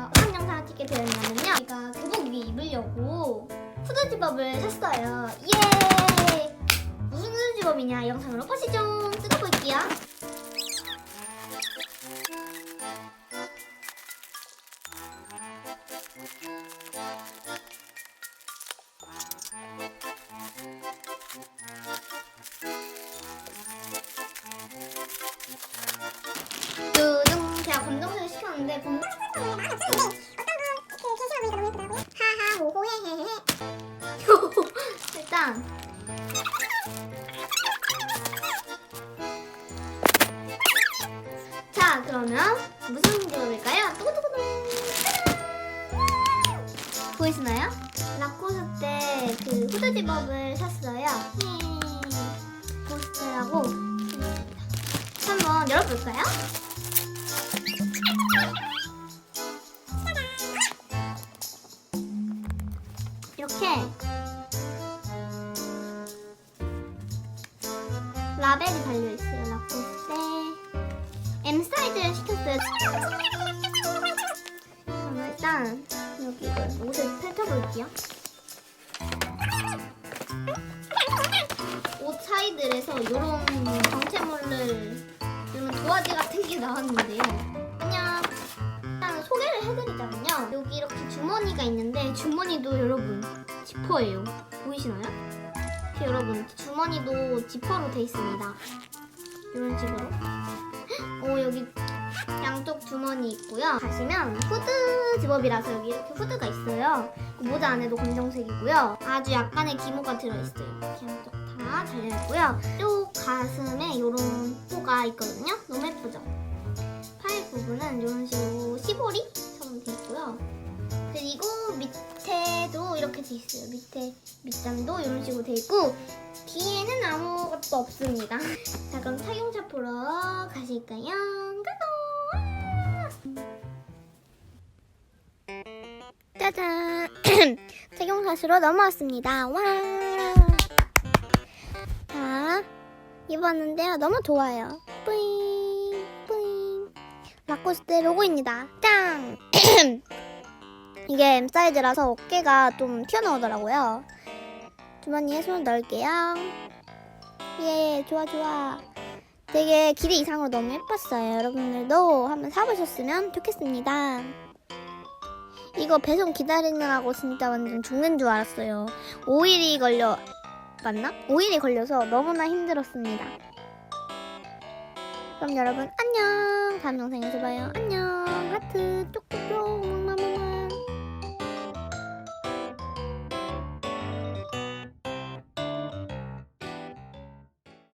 제가 어떤 영상을 찍게 되었냐면요. 제가 교복 위 입으려고 후드 집업을 샀어요. 예! 무슨 후드 집업이냐 영상으로 보시죠. 뜯어볼게요. 일단 자 그러면 무슨 짜잔! 보이시나요? 라코스 때그 후드 집업을 샀어요 예. 보스라고 한번 열어볼까요? 이렇게 라벨이 달려있어요. 라코스테 M 사이즈를 시켰어요. 그럼 일단 여기 옷을 펼쳐볼게요. 옷 사이들에서 이런 정체물을 이런 도화지 같은 게 나왔는데요. 그냥 일단 소개를 해드리자면요. 여기 이렇게 주머니가 있는데 주머니도 여러분 지퍼예요. 보이시나요? 이렇게 여러분 주머니도 지퍼로 돼 있습니다. 이런 식으로. 오 여기 양쪽 주머니 있고요. 가시면 후드 집업이라서 여기 이렇게 후드가 있어요. 그 모자 안에도 검정색이고요. 아주 약간의 기모가 들어있어요. 이렇게 양쪽 다 달려있고요. 또 가슴에 이런 포가 있거든요. 너무 예쁘죠? 팔 부분은 이런 식으로 시보리처럼 돼 있고요. 그리고 밑에도 이렇게 돼 있어요. 밑에 밑단도 이런 식으로 돼 있고 뒤에는 아무것도 없습니다. 자 그럼 착용자 보러 가실까요? 고고! 짜잔! 착용샷으로 넘어왔습니다. 와. 자 입었는데요. 너무 좋아요. 뿌잉 뿌잉. 라코스테 로고입니다. 짱 이게 M 사이즈라서 어깨가 좀 튀어나오더라고요. 주머니에 손을 넣을게요. 예 좋아 좋아. 되게 기대 이상으로 너무 예뻤어요. 여러분들도 한번 사보셨으면 좋겠습니다. 이거 배송 기다리느라고 진짜 완전 죽는 줄 알았어요. 5일이 걸려 맞나? 5일이 걸려서 너무나 힘들었습니다. 그럼 여러분 안녕. 다음 영상에서 봐요. 안녕. 하트 쪽